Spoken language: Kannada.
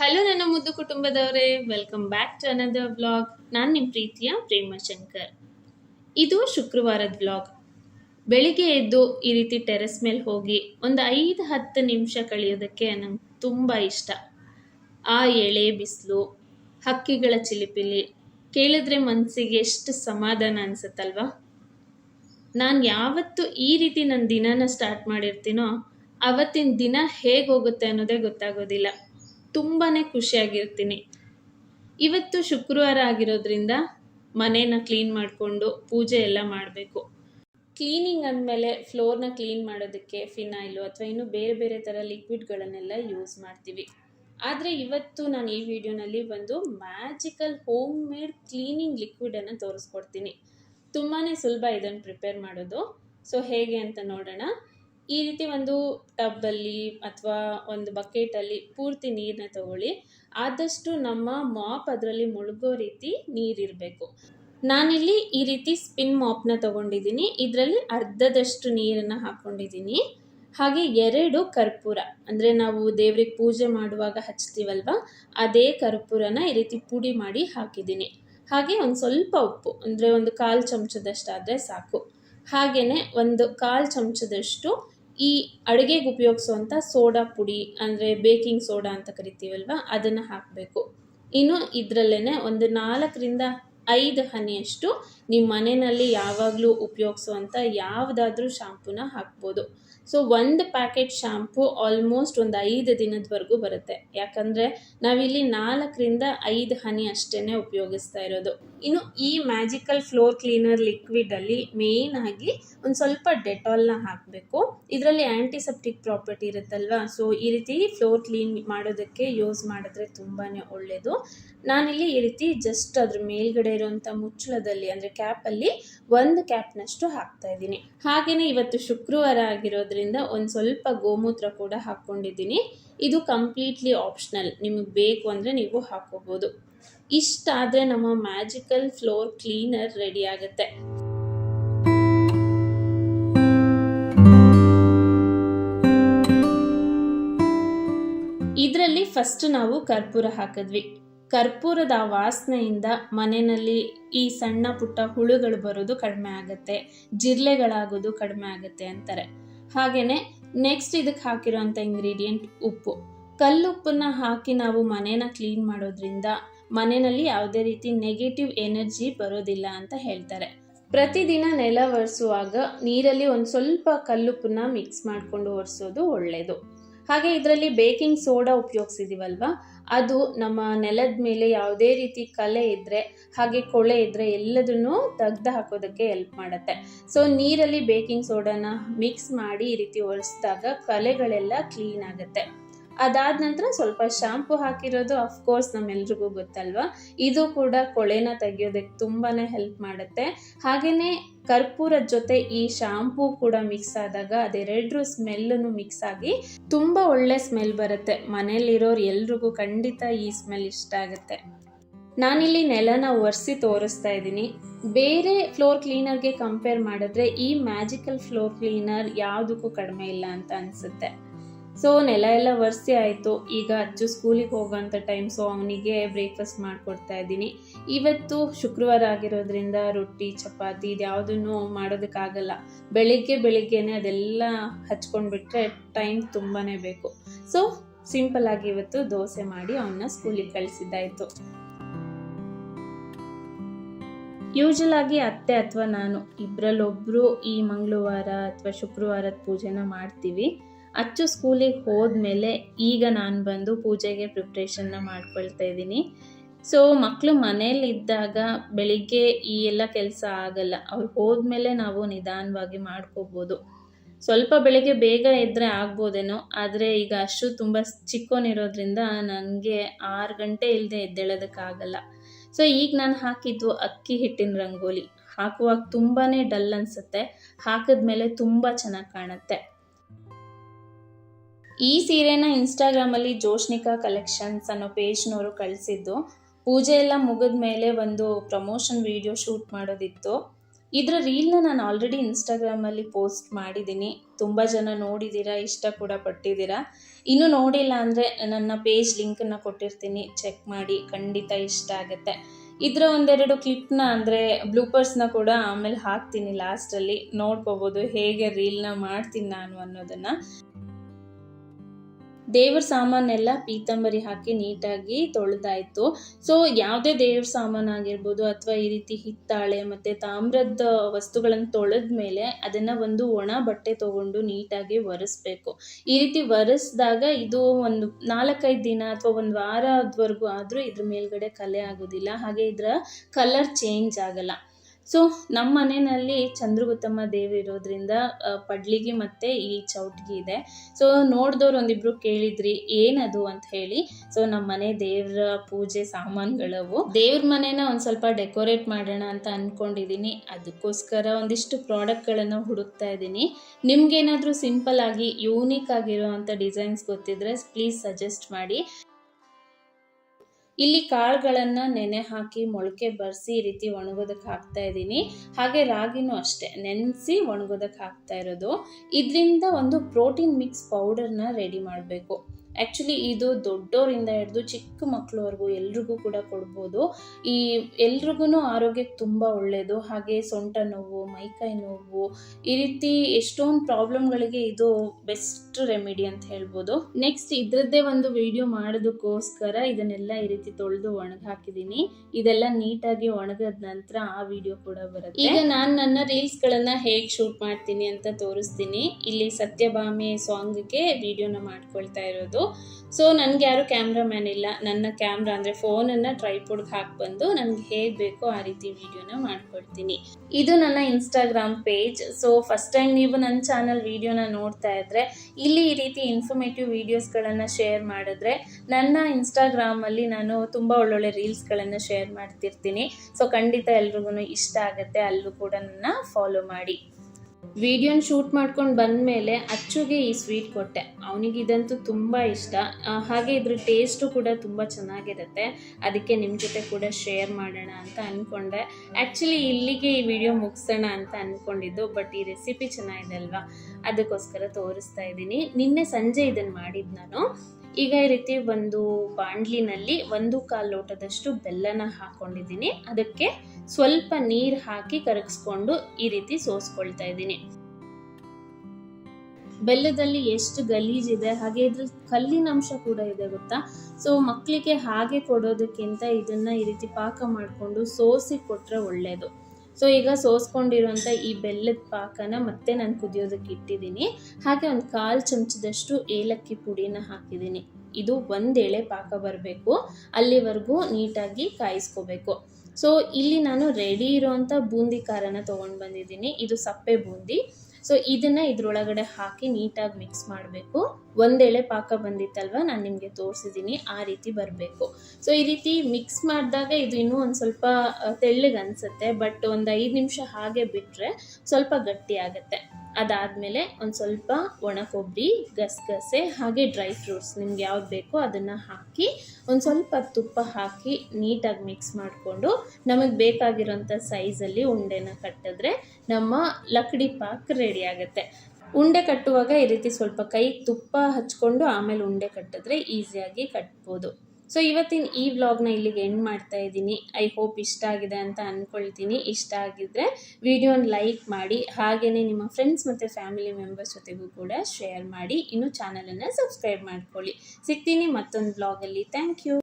ಹಲೋ ನನ್ನ ಮುದ್ದು ಕುಟುಂಬದವರೇ welcome back to another vlog ನಾನು ನಿಮ್ಮ ಪ್ರೀತಿಯ ಪ್ರೇಮ ಶಂಕರ್. ಇದು ಶುಕ್ರವಾರದ ವ್ಲಾಗ್ ಬೆಳಿಗ್ಗೆ ಎದ್ದು ಈ ರೀತಿ ಟೆರೆಸ್ ಮೇಲೆ ಹೋಗಿ ಒಂದು ಐದು, ಹತ್ತು ನಿಮಿಷ ಕಳೆಯೋದಕ್ಕೆ ನಂಗೆ ತುಂಬ ಇಷ್ಟ. ಆ ಎಳೆ ಬಿಸಿಲು, ಹಕ್ಕಿಗಳ ಚಿಲಿಪಿಲಿ ಕೇಳಿದ್ರೆ ಮನಸ್ಸಿಗೆ ಎಷ್ಟು ಸಮಾಧಾನ ಅನಿಸುತ್ತಲ್ವಾ? ನಾನು ಯಾವತ್ತು ಈ ರೀತಿ ನನ್ನ ದಿನನ ಸ್ಟಾರ್ಟ್ ಮಾಡಿರ್ತೀನೋ, ಅವತ್ತಿನ ದಿನ ಹೇಗೆ ಹೋಗುತ್ತೆ ಅನ್ನೋದೇ ಗೊತ್ತಾಗೋದಿಲ್ಲ. ತುಂಬಾ ಖುಷಿಯಾಗಿರ್ತೀನಿ. ಇವತ್ತು ಶುಕ್ರವಾರ ಆಗಿರೋದ್ರಿಂದ ಮನೇನ ಕ್ಲೀನ್ ಮಾಡಿಕೊಂಡು ಪೂಜೆ ಎಲ್ಲ ಮಾಡಬೇಕು. ಕ್ಲೀನಿಂಗ್ ಅಂದಮೇಲೆ ಫ್ಲೋರ್ನ ಕ್ಲೀನ್ ಮಾಡೋದಕ್ಕೆ ಫಿನೈಲು ಅಥವಾ ಇನ್ನೂ ಬೇರೆ ಬೇರೆ ಥರ ಲಿಕ್ವಿಡ್ಗಳನ್ನೆಲ್ಲ ಯೂಸ್ ಮಾಡ್ತೀವಿ. ಆದರೆ ಇವತ್ತು ನಾನು ಈ ವಿಡಿಯೋನಲ್ಲಿ ಒಂದು ಮ್ಯಾಜಿಕಲ್ ಹೋಮ್ ಮೇಡ್ ಕ್ಲೀನಿಂಗ್ ಲಿಕ್ವಿಡನ್ನು ತೋರಿಸ್ಕೊಡ್ತೀನಿ. ತುಂಬಾ ಸುಲಭ ಇದನ್ನು ಪ್ರಿಪೇರ್ ಮಾಡೋದು. ಸೊ ಹೇಗೆ ಅಂತ ನೋಡೋಣ. ಈ ರೀತಿ ಒಂದು ಟಬ್ಬಲ್ಲಿ ಅಥವಾ ಒಂದು ಬಕೆಟಲ್ಲಿ ಪೂರ್ತಿ ನೀರನ್ನ ತಗೊಳ್ಳಿ. ಆದಷ್ಟು ನಮ್ಮ ಮಾಪ್ ಅದರಲ್ಲಿ ಮುಳುಗೋ ರೀತಿ ನೀರಿರಬೇಕು. ನಾನಿಲ್ಲಿ ಈ ರೀತಿ ಸ್ಪಿನ್ ಮಾಪ್ನ ತಗೊಂಡಿದ್ದೀನಿ. ಇದರಲ್ಲಿ ಅರ್ಧದಷ್ಟು ನೀರನ್ನು ಹಾಕ್ಕೊಂಡಿದ್ದೀನಿ ಹಾಗೆ ಎರಡು ಕರ್ಪೂರ. ಅಂದರೆ ನಾವು ದೇವ್ರಿಗೆ ಪೂಜೆ ಮಾಡುವಾಗ ಹಚ್ತೀವಲ್ವ? ಅದೇ ಕರ್ಪೂರನ ಈ ರೀತಿ ಪುಡಿ ಮಾಡಿ ಹಾಕಿದ್ದೀನಿ. ಹಾಗೆ ಒಂದು ಸ್ವಲ್ಪ ಉಪ್ಪು. ಅಂದರೆ ಒಂದು ಕಾಲು ಚಮಚದಷ್ಟಾದರೆ ಸಾಕು. ಹಾಗೆಯೇ ಒಂದು ಕಾಲು ಚಮಚದಷ್ಟು ಈ ಅಡುಗೆಗೆ ಉಪಯೋಗಿಸುವಂಥ ಸೋಡಾ ಪುಡಿ ಅಂದರೆ ಬೇಕಿಂಗ್ ಸೋಡಾ ಅಂತ ಕರಿತೀವಲ್ವ, ಅದನ್ನು ಹಾಕಬೇಕು. ಇನ್ನು ಇದರಲ್ಲೇ ಒಂದು ನಾಲ್ಕರಿಂದ ಐದು ಹನಿಯಷ್ಟು ನಿಮ್ಮ ಮನೆಯಲ್ಲಿ ಯಾವಾಗಲೂ ಉಪಯೋಗಿಸುವಂಥ ಯಾವುದಾದ್ರೂ ಶಾಂಪೂನ ಹಾಕ್ಬೋದು. ಸೊ ಒಂದು ಪ್ಯಾಕೆಟ್ ಶಾಂಪೂ ಆಲ್ಮೋಸ್ಟ್ ಒಂದು ಐದು ದಿನದವರೆಗೂ ಬರುತ್ತೆ. ಯಾಕಂದರೆ ನಾವಿಲ್ಲಿ ನಾಲ್ಕರಿಂದ ಐದು ಹನಿ ಅಷ್ಟೇ ಉಪಯೋಗಿಸ್ತಾ ಇರೋದು. ಇನ್ನು ಈ ಮ್ಯಾಜಿಕಲ್ ಫ್ಲೋರ್ ಕ್ಲೀನರ್ ಲಿಕ್ವಿಡಲ್ಲಿ ಮೇಯ್ನ್ ಆಗಿ ಒಂದು ಸ್ವಲ್ಪ ಡೆಟಾಲ್ನ ಹಾಕಬೇಕು. ಇದರಲ್ಲಿ ಆ್ಯಂಟಿಸೆಪ್ಟಿಕ್ ಪ್ರಾಪರ್ಟಿ ಇರುತ್ತಲ್ವಾ? ಸೊ ಈ ರೀತಿ ಫ್ಲೋರ್ ಕ್ಲೀನ್ ಮಾಡೋದಕ್ಕೆ ಯೂಸ್ ಮಾಡಿದ್ರೆ ತುಂಬಾ ಒಳ್ಳೆಯದು ನಾನಿಲ್ಲಿ ಈ ರೀತಿ ಜಸ್ಟ್ ಅದ್ರ ಮೇಲ್ಗಡೆ ಇರುವಂಥ ಮುಚ್ಚಳದಲ್ಲಿ, ಅಂದರೆ ಕ್ಯಾಪಲ್ಲಿ ಒಂದು ಕ್ಯಾಪ್ನಷ್ಟು ಹಾಕ್ತಾ ಇದ್ದೀನಿ. ಹಾಗೆಯೇ ಇವತ್ತು ಶುಕ್ರವಾರ ಆಗಿರೋದ್ರಿಂದ ಒಂದು ಸ್ವಲ್ಪ ಗೋಮೂತ್ರ ಕೂಡ ಹಾಕ್ಕೊಂಡಿದ್ದೀನಿ. ಇದು ಕಂಪ್ಲೀಟ್ಲಿ ಆಪ್ಷನಲ್ ನಿಮಗೆ ಬೇಕು ಅಂದರೆ ನೀವು ಹಾಕೋಬೋದು. ಇಷ್ಟಾದರೆ ನಮ್ಮ ಮ್ಯಾಜಿಕಲ್ ಫ್ಲೋರ್ ಕ್ಲೀನರ್ ರೆಡಿ ಆಗುತ್ತೆ. ಇದರಲ್ಲಿ ಫಸ್ಟ್ ನಾವು ಕರ್ಪೂರ ಹಾಕಿದ್ವಿ. ಕರ್ಪೂರದ ವಾಸನೆಯಿಂದ ಮನೆಯಲ್ಲಿ ಈ ಸಣ್ಣ ಪುಟ್ಟ ಹುಳುಗಳು ಬರೋದು ಕಡಿಮೆ ಆಗುತ್ತೆ, ಜಿರ್ಲೆಗಳಾಗೋದು ಕಡಿಮೆ ಆಗುತ್ತೆ ಅಂತಾರೆ. ಹಾಗೆಯೇ ನೆಕ್ಸ್ಟ್ ಇದಕ್ಕೆ ಹಾಕಿರೋಂಥ ಇಂಗ್ರೀಡಿಯೆಂಟ್ ಉಪ್ಪು. ಕಲ್ಲುಪ್ಪನ್ನ ಹಾಕಿ ನಾವು ಮನೇನ ಕ್ಲೀನ್ ಮಾಡೋದ್ರಿಂದ ಮನೆಯಲ್ಲಿ ಯಾವುದೇ ರೀತಿ ನೆಗೆಟಿವ್ ಎನರ್ಜಿ ಬರೋದಿಲ್ಲ ಅಂತ ಹೇಳ್ತಾರೆ. ಪ್ರತಿದಿನ ನೆಲ ಒರೆಸುವಾಗ ನೀರಲ್ಲಿ ಒಂದು ಸ್ವಲ್ಪ ಕಲ್ಲುಪ್ಪನ್ನ ಮಿಕ್ಸ್ ಮಾಡಿಕೊಂಡು ಒರೆಸೋದು ಒಳ್ಳೆಯದು ಹಾಗೆ ಇದರಲ್ಲಿ ಬೇಕಿಂಗ್ ಸೋಡಾ ಉಪಯೋಗಿಸಿದೀವಲ್ವ? ಅದು ನಮ್ಮ ನೆಲದ ಮೇಲೆ ಯಾವುದೇ ರೀತಿ ಕಲೆ ಇದ್ದರೆ ಹಾಗೆ ಕೊಳೆ ಇದ್ದರೆ ಎಲ್ಲದನ್ನು ತೆಗ್ದು ಹಾಕೋದಕ್ಕೆ ಹೆಲ್ಪ್ ಮಾಡುತ್ತೆ. ಸೊ ನೀರಲ್ಲಿ ಬೇಕಿಂಗ್ ಸೋಡಾನ ಮಿಕ್ಸ್ ಮಾಡಿ ಈ ರೀತಿ ಒರೆಸಿದಾಗ ಕಲೆಗಳೆಲ್ಲ ಕ್ಲೀನ್ ಆಗುತ್ತೆ. ಅದಾದ ನಂತರ ಸ್ವಲ್ಪ ಶಾಂಪು ಹಾಕಿರೋದು ಅಫ್ಕೋರ್ಸ್ ನಮ್ಮೆಲ್ರಿಗೂ ಗೊತ್ತಲ್ವಾ? ಇದು ಕೂಡ ಕೊಳೆನ ತೆಗೆಯೋದಕ್ಕೆ ತುಂಬಾ ಹೆಲ್ಪ್ ಮಾಡುತ್ತೆ. ಹಾಗೆಯೇ ಕರ್ಪೂರದ ಜೊತೆ ಈ ಶಾಂಪೂ ಕೂಡ ಮಿಕ್ಸ್ ಆದಾಗ ಅದೆರಡರ ಸ್ಮೆಲ್ಲನ್ನು ಮಿಕ್ಸ್ ಆಗಿ ತುಂಬ ಒಳ್ಳೆ ಸ್ಮೆಲ್ ಬರುತ್ತೆ. ಮನೇಲಿರೋರು ಎಲ್ರಿಗೂ ಖಂಡಿತ ಈ ಸ್ಮೆಲ್ ಇಷ್ಟ ಆಗುತ್ತೆ. ನಾನಿಲ್ಲಿ ನೆಲನ ಒರೆಸಿ ತೋರಿಸ್ತಾ ಇದ್ದೀನಿ. ಬೇರೆ ಫ್ಲೋರ್ ಕ್ಲೀನರ್ಗೆ ಕಂಪೇರ್ ಮಾಡಿದ್ರೆ ಈ ಮ್ಯಾಜಿಕಲ್ ಫ್ಲೋರ್ ಕ್ಲೀನರ್ ಯಾವುದಕ್ಕೂ ಕಡಿಮೆ ಇಲ್ಲ ಅಂತ ಅನಿಸುತ್ತೆ. ಸೊ ನೆಲ ಎಲ್ಲ ಒರೆಸಿ ಆಯಿತು. ಈಗ ಅಜ್ಜು ಸ್ಕೂಲಿಗೆ ಹೋಗೋಂಥ ಟೈಮ್ ಸೊ ಅವನಿಗೆ ಬ್ರೇಕ್ಫಾಸ್ಟ್ ಮಾಡಿಕೊಡ್ತಾ ಇದ್ದೀನಿ. ಇವತ್ತು ಶುಕ್ರವಾರ ಆಗಿರೋದ್ರಿಂದ ರೊಟ್ಟಿ, ಚಪಾತಿ ಇದ್ಯಾವುದನ್ನು ಮಾಡೋದಕ್ಕಾಗಲ್ಲ. ಬೆಳಿಗ್ಗೆ ಬೆಳಿಗ್ಗೆನೆ ಅದೆಲ್ಲ ಹಚ್ಕೊಂಡ್ಬಿಟ್ರೆ ಟೈಮ್ ತುಂಬಾ ಬೇಕು. ಸೊ ಸಿಂಪಲ್ ಆಗಿ ಇವತ್ತು ದೋಸೆ ಮಾಡಿ ಅವನ್ನ ಸ್ಕೂಲಿಗೆ ಕಳಿಸಿದ್ದಾಯಿತು. ಯೂಶಲ್ ಆಗಿ ಅತ್ತೆ ಅಥವಾ ನಾನು ಇಬ್ಬರಲ್ಲೊಬ್ಬರು ಈ ಮಂಗಳವಾರ ಅಥವಾ ಶುಕ್ರವಾರದ ಪೂಜೆನ ಮಾಡ್ತೀವಿ. ಅಚ್ಚು ಸ್ಕೂಲಿಗೆ ಹೋದ್ಮೇಲೆ ಈಗ ನಾನು ಬಂದು ಪೂಜೆಗೆ ಪ್ರಿಪ್ರೇಷನ್ನ ಮಾಡ್ಕೊಳ್ತಾ ಇದ್ದೀನಿ. ಸೊ ಮಕ್ಕಳು ಮನೇಲಿದ್ದಾಗ ಬೆಳಿಗ್ಗೆ ಈ ಎಲ್ಲ ಕೆಲಸ ಆಗಲ್ಲ. ಅವ್ರು ಹೋದ್ಮೇಲೆ ನಾವು ನಿಧಾನವಾಗಿ ಮಾಡ್ಕೋಬೋದು. ಸ್ವಲ್ಪ ಬೆಳಿಗ್ಗೆ ಬೇಗ ಎದ್ದರೆ ಆಗ್ಬೋದೇನೋ, ಆದರೆ ಈಗ ಅಷ್ಟು ತುಂಬ ಚಿಕ್ಕೋನಿರೋದ್ರಿಂದ ನನಗೆ ಆರು ಗಂಟೆ ಇಲ್ಲದೆ ಎದ್ದೇಳೋದಕ್ಕಾಗಲ್ಲ. ಸೊ ಈಗ ನಾನು ಹಾಕಿದ್ದು ಅಕ್ಕಿ ಹಿಟ್ಟಿನ ರಂಗೋಲಿ. ಹಾಕುವಾಗ ತುಂಬಾ ಡಲ್ ಅನಿಸುತ್ತೆ. ಹಾಕಿದ್ಮೇಲೆ ತುಂಬ ಚೆನ್ನಾಗಿ ಕಾಣುತ್ತೆ. ಈ ಸೀರೆನ ಇನ್ಸ್ಟಾಗ್ರಾಮಲ್ಲಿ ಜೋಶ್ನಿಕಾ ಕಲೆಕ್ಷನ್ಸ್ ಅನ್ನೋ ಪೇಜ್ನವರು ಕಳಿಸಿದ್ದು. ಪೂಜೆ ಎಲ್ಲ ಮುಗಿದ ಮೇಲೆ ಒಂದು ಪ್ರಮೋಷನ್ ವಿಡಿಯೋ ಶೂಟ್ ಮಾಡೋದಿತ್ತು. ಇದರ ರೀಲ್ನ ನಾನು ಆಲ್ರೆಡಿ ಇನ್ಸ್ಟಾಗ್ರಾಮಲ್ಲಿ ಪೋಸ್ಟ್ ಮಾಡಿದ್ದೀನಿ ತುಂಬ ಜನ ನೋಡಿದ್ದೀರಾ ಇಷ್ಟ ಕೂಡ ಪಟ್ಟಿದ್ದೀರಾ ಇನ್ನೂ ನೋಡಿಲ್ಲ ಅಂದರೆ ನನ್ನ ಪೇಜ್ ಲಿಂಕನ್ನು ಕೊಟ್ಟಿರ್ತೀನಿ. ಚೆಕ್ ಮಾಡಿ, ಖಂಡಿತ ಇಷ್ಟ ಆಗುತ್ತೆ. ಇದರ ಒಂದೆರಡು ಕ್ಲಿಪ್ನ ಅಂದರೆ ಬ್ಲೂಪರ್ಸ್ನ ಕೂಡ ಆಮೇಲೆ ಹಾಕ್ತೀನಿ ಲಾಸ್ಟಲ್ಲಿ ನೋಡ್ಕೋಬೋದು, ಹೇಗೆ ರೀಲ್ನ ಮಾಡ್ತೀನಿ ನಾನು ಅನ್ನೋದನ್ನು. ದೇವ್ರ ಸಾಮಾನೆಲ್ಲ ಪೀತಂಬರಿ ಹಾಕಿ ನೀಟಾಗಿ ತೊಳೆದಾಯ್ತು. ಸೊ ಯಾವುದೇ ದೇವ್ರ ಸಾಮಾನು ಆಗಿರ್ಬೋದು ಅಥವಾ ಈ ರೀತಿ ಹಿತ್ತಾಳೆ ಮತ್ತು ತಾಮ್ರದ ವಸ್ತುಗಳನ್ನು ತೊಳೆದ ಮೇಲೆ ಅದನ್ನು ಒಂದು ಒಣ ಬಟ್ಟೆ ತೊಗೊಂಡು ನೀಟಾಗಿ ಒರೆಸ್ಬೇಕು. ಈ ರೀತಿ ಒರೆಸ್ದಾಗ ಇದು ಒಂದು ನಾಲ್ಕೈದು ದಿನ ಅಥವಾ ಒಂದು ವಾರದವರೆಗೂ ಆದರೂ ಇದ್ರ ಮೇಲ್ಗಡೆ ಕಲೆ ಆಗೋದಿಲ್ಲ. ಹಾಗೆ ಇದರ ಕಲರ್ ಚೇಂಜ್ ಆಗಲ್ಲ. ಸೊ ನಮ್ಮ ಮನೆಯಲ್ಲಿ ಚಂದ್ರಗುತ್ತಮ್ಮ ದೇವಿ ಇರೋದ್ರಿಂದ ಪಡ್ಲಿಗೆ ಮತ್ತೆ ಈ ಚೌಟ್ಗಿ ಇದೆ. ಸೊ ನೋಡಿದವ್ರು ಒಂದಿಬ್ರು ಕೇಳಿದ್ರಿ, ಏನದು ಅಂತ ಹೇಳಿ. ಸೊ ನಮ್ಮ ಮನೆ ದೇವರ ಪೂಜೆ ಸಾಮಾನುಗಳವು. ದೇವ್ರ ಮನೇನ ಒಂದು ಸ್ವಲ್ಪ ಡೆಕೋರೇಟ್ ಮಾಡೋಣ ಅಂತ ಅಂದ್ಕೊಂಡಿದ್ದೀನಿ ಅದಕ್ಕೋಸ್ಕರ ಒಂದಿಷ್ಟು ಪ್ರಾಡಕ್ಟ್ಗಳನ್ನು ಹುಡುಕ್ತಾ ಇದ್ದೀನಿ ನಿಮ್ಗೇನಾದರೂ ಸಿಂಪಲ್ ಆಗಿ, ಯೂನಿಕ್ ಆಗಿರೋ ಅಂಥ ಡಿಸೈನ್ಸ್ ಗೊತ್ತಿದ್ರೆ, ಪ್ಲೀಸ್ ಸಜೆಸ್ಟ್ ಮಾಡಿ. ಇಲ್ಲಿ ಕಾಳುಗಳನ್ನು ನೆನೆ ಹಾಕಿ ಮೊಳಕೆ ಬರೆಸಿ ಈ ರೀತಿ ಒಣಗೋದಕ್ಕೆ ಹಾಕ್ತಾ ಇದ್ದೀನಿ. ಹಾಗೆ ರಾಗಿನೂ ಅಷ್ಟೇ, ನೆನೆಸಿ ಒಣಗೋದಕ್ಕೆ ಹಾಕ್ತಾ ಇರೋದು. ಇದರಿಂದ ಒಂದು ಪ್ರೋಟೀನ್ ಮಿಕ್ಸ್ ಪೌಡರ್ನ ರೆಡಿ ಮಾಡಬೇಕು. ಆ್ಯಕ್ಚುಲಿ ಇದು ದೊಡ್ಡೋರಿಂದ ಹಿಡಿದು ಚಿಕ್ಕ ಮಕ್ಕಳವರೆಗೂ ಎಲ್ರಿಗೂ ಕೂಡ ಕೊಡ್ಬೋದು. ಈ ಎಲ್ರಿಗೂ ಆರೋಗ್ಯಕ್ಕೆ ತುಂಬ ಒಳ್ಳೆಯದು ಹಾಗೆ ಸೊಂಟ ನೋವು, ಮೈಕೈ ನೋವು, ಈ ರೀತಿ ಎಷ್ಟೊಂದು ಪ್ರಾಬ್ಲಮ್ಗಳಿಗೆ ಇದು ಬೆಸ್ಟ್ ರೆಮಿಡಿ ಅಂತ ಹೇಳ್ಬೋದು. ನೆಕ್ಸ್ಟ್ ಇದ್ರದ್ದೇ ಒಂದು ವಿಡಿಯೋ ಮಾಡೋದಕ್ಕೋಸ್ಕರ ಇದನ್ನೆಲ್ಲ ಈ ರೀತಿ ತೊಳೆದು ಒಣಗಿ ಹಾಕಿದ್ದೀನಿ ಇದೆಲ್ಲ ನೀಟಾಗಿ ಒಣಗದ ನಂತರ ಆ ವಿಡಿಯೋ ಕೂಡ ಬರುತ್ತೆ. ಈಗ ನಾನು ನನ್ನ ರೀಲ್ಸ್ಗಳನ್ನ ಹೇಗೆ ಶೂಟ್ ಮಾಡ್ತೀನಿ ಅಂತ ತೋರಿಸ್ತೀನಿ. ಇಲ್ಲಿ ಸತ್ಯಭಾಮೆ ಸಾಂಗ್ಗೆ ವಿಡಿಯೋನ ಮಾಡ್ಕೊಳ್ತಾ ಇರೋದು. ಸೊ ನನಗೆ ಯಾರು ಕ್ಯಾಮ್ರಾಮ್ಯಾನ್ ಇಲ್ಲ. ನನ್ನ ಕ್ಯಾಮ್ರಾ ಅಂದರೆ ಫೋನನ್ನು ಹಾಕಿ ಬಂದು ನನಗೆ ಹೇಗೆ ಬೇಕೋ ಆ ರೀತಿ ವಿಡಿಯೋನ ಮಾಡ್ಕೊಡ್ತೀನಿ. ಇದು ನನ್ನ Instagram page so first time ನೀವು ನನ್ನ ಚಾನಲ್ ವಿಡಿಯೋನ ನೋಡ್ತಾ ಇದ್ರೆ, ಇಲ್ಲಿ ಈ ರೀತಿ ಇನ್ಫಾರ್ಮೇಟಿವ್ ವೀಡಿಯೋಸ್ಗಳನ್ನು ಶೇರ್ ಮಾಡಿದ್ರೆ, ನನ್ನ ಇನ್ಸ್ಟಾಗ್ರಾಮಲ್ಲಿ ನಾನು ತುಂಬ ಒಳ್ಳೊಳ್ಳೆ ರೀಲ್ಸ್ಗಳನ್ನು ಶೇರ್ ಮಾಡ್ತಿರ್ತೀನಿ. ಸೊ ಖಂಡಿತ ಎಲ್ರಿಗೂ ಇಷ್ಟ ಆಗುತ್ತೆ. ಅಲ್ಲೂ ಕೂಡ ನನ್ನ ಫಾಲೋ ಮಾಡಿ. ವಿಡಿಯೋನ ಶೂಟ್ ಮಾಡ್ಕೊಂಡು ಬಂದಮೇಲೆ ಅಚ್ಚುಗೆ ಈ ಸ್ವೀಟ್ ಕೊಟ್ಟೆ. ಅವನಿಗೆ ಇದಂತೂ ತುಂಬ ಇಷ್ಟ. ಹಾಗೆ ಇದ್ರ ಟೇಸ್ಟು ಕೂಡ ತುಂಬ ಚೆನ್ನಾಗಿರುತ್ತೆ. ಅದಕ್ಕೆ ನಿಮ್ಮ ಜೊತೆ ಕೂಡ ಶೇರ್ ಮಾಡೋಣ ಅಂತ ಅಂದ್ಕೊಂಡೆ ಆ್ಯಕ್ಚುಲಿ ಇಲ್ಲಿಗೆ ಈ ವಿಡಿಯೋ ಮುಗಿಸೋಣ ಅಂತ ಅಂದ್ಕೊಂಡಿದ್ದು ಬಟ್ ಈ ರೆಸಿಪಿ ಚೆನ್ನಾಗಿದೆ ಅಲ್ವಾ? ಅದಕ್ಕೋಸ್ಕರ ತೋರಿಸ್ತಾ ಇದ್ದೀನಿ. ನಿನ್ನೆ ಸಂಜೆ ಇದನ್ನು ಮಾಡಿದ್ದು ನಾನು. ಈಗ ಈ ರೀತಿ ಒಂದು ಬಾಣಲಿನಲ್ಲಿ ಒಂದು ಕಾಲು ಲೋಟದಷ್ಟು ಬೆಲ್ಲನ ಹಾಕೊಂಡಿದ್ದೀನಿ. ಅದಕ್ಕೆ ಸ್ವಲ್ಪ ನೀರು ಹಾಕಿ ಕರಗಿಸ್ಕೊಂಡು ಈ ರೀತಿ ಸೋಸ್ಕೊಳ್ತಾ ಇದ್ದೀನಿ. ಬೆಲ್ಲದಲ್ಲಿ ಎಷ್ಟು ಗಲೀಜಿದೆ ಹಾಗೆ ಇದ್ರ ಕಲ್ಲಿನ ಅಂಶ ಕೂಡ ಇದೆ ಗೊತ್ತಾ? ಸೊ ಮಕ್ಕಳಿಗೆ ಹಾಗೆ ಕೊಡೋದಕ್ಕಿಂತ ಇದನ್ನ ಈ ರೀತಿ ಪಾಕ ಮಾಡಿಕೊಂಡು ಸೋಸಿ ಕೊಟ್ಟರೆ ಒಳ್ಳೆಯದು ಸೊ ಈಗ ಸೋಸ್ಕೊಂಡಿರುವಂಥ ಈ ಬೆಲ್ಲದ ಪಾಕನ ಮತ್ತೆ ನಾನು ಕುದಿಯೋದಕ್ಕೆ ಇಟ್ಟಿದ್ದೀನಿ. ಹಾಗೆ ಒಂದು ಕಾಲು ಚಮಚದಷ್ಟು ಏಲಕ್ಕಿ ಪುಡಿನ ಹಾಕಿದ್ದೀನಿ. ಇದು ಒಂದೇಳೆ ಪಾಕ ಬರಬೇಕು. ಅಲ್ಲಿವರೆಗೂ ನೀಟಾಗಿ ಕಾಯಿಸ್ಕೋಬೇಕು. ಸೊ ಇಲ್ಲಿ ನಾನು ರೆಡಿ ಇರೋವಂಥ ಬೂಂದಿ ಖಾರನ ತೊಗೊಂಡು ಬಂದಿದ್ದೀನಿ. ಇದು ಸಪ್ಪೆ ಬೂಂದಿ. ಸೊ ಇದನ್ನು ಇದರೊಳಗಡೆ ಹಾಕಿ ನೀಟಾಗಿ ಮಿಕ್ಸ್ ಮಾಡಬೇಕು. ಒಂದೆಳೆ ಪಾಕ ಬಂದಿತ್ತಲ್ವ? ನಾನು ನಿಮಗೆ ತೋರಿಸಿದ್ದೀನಿ ಆ ರೀತಿ ಬರಬೇಕು. ಸೊ ಈ ರೀತಿ ಮಿಕ್ಸ್ ಮಾಡಿದಾಗ ಇದು ಇನ್ನೂ ಒಂದು ಸ್ವಲ್ಪ ತೆಳ್ಳಗೆ ಅನಿಸುತ್ತೆ. ಬಟ್ ಒಂದು ಐದು ನಿಮಿಷ ಹಾಗೆ ಬಿಟ್ಟರೆ ಸ್ವಲ್ಪ ಗಟ್ಟಿ ಆಗುತ್ತೆ. ಅದಾದಮೇಲೆ ಒಂದು ಸ್ವಲ್ಪ ಒಣ ಕೊಬ್ಬರಿ ಗಸಗಸೆ, ಹಾಗೆ ಡ್ರೈ ಫ್ರೂಟ್ಸ್ ನಿಮ್ಗೆ ಯಾವ್ದು ಬೇಕೋ ಅದನ್ನು ಹಾಕಿ, ಒಂದು ಸ್ವಲ್ಪ ತುಪ್ಪ ಹಾಕಿ ನೀಟಾಗಿ ಮಿಕ್ಸ್ ಮಾಡಿಕೊಂಡು, ನಮಗೆ ಬೇಕಾಗಿರೋಂಥ ಸೈಜಲ್ಲಿ ಉಂಡೆನ ಕಟ್ಟಿದ್ರೆ ನಮ್ಮ ಲಕ್ಡಿ ಪಾಕ್ ರೆಡಿ ಆಗುತ್ತೆ. ಉಂಡೆ ಕಟ್ಟುವಾಗ ಈ ರೀತಿ ಸ್ವಲ್ಪ ಕೈ ತುಪ್ಪ ಹಚ್ಕೊಂಡು ಆಮೇಲೆ ಉಂಡೆ ಕಟ್ಟಿದ್ರೆ ಈಸಿಯಾಗಿ ಕಟ್ಬೋದು. ಸೊ ಇವತ್ತಿನ ಈ ವ್ಲಾಗ್ನ ಇಲ್ಲಿಗೆ ಎಂಡ್ ಮಾಡ್ತಾ ಇದ್ದೀನಿ. ಐ ಹೋಪ್ ಇಷ್ಟ ಆಗಿದೆ ಅಂತ ಅಂದ್ಕೊಳ್ತೀನಿ ಇಷ್ಟ ಆಗಿದ್ರೆ ವಿಡಿಯೋನ ಲೈಕ್ ಮಾಡಿ ಹಾಗೆಯೇ ನಿಮ್ಮ ಫ್ರೆಂಡ್ಸ್ ಮತ್ತು ಫ್ಯಾಮಿಲಿ ಮೆಂಬರ್ಸ್ ಜೊತೆಗೂ ಕೂಡ ಶೇರ್ ಮಾಡಿ. ಇನ್ನು ಚಾನಲನ್ನು ಸಬ್ಸ್ಕ್ರೈಬ್ ಮಾಡ್ಕೊಳ್ಳಿ. ಸಿಗ್ತೀನಿ ಮತ್ತೊಂದು ವ್ಲಾಗಲ್ಲಿ ಥ್ಯಾಂಕ್ ಯು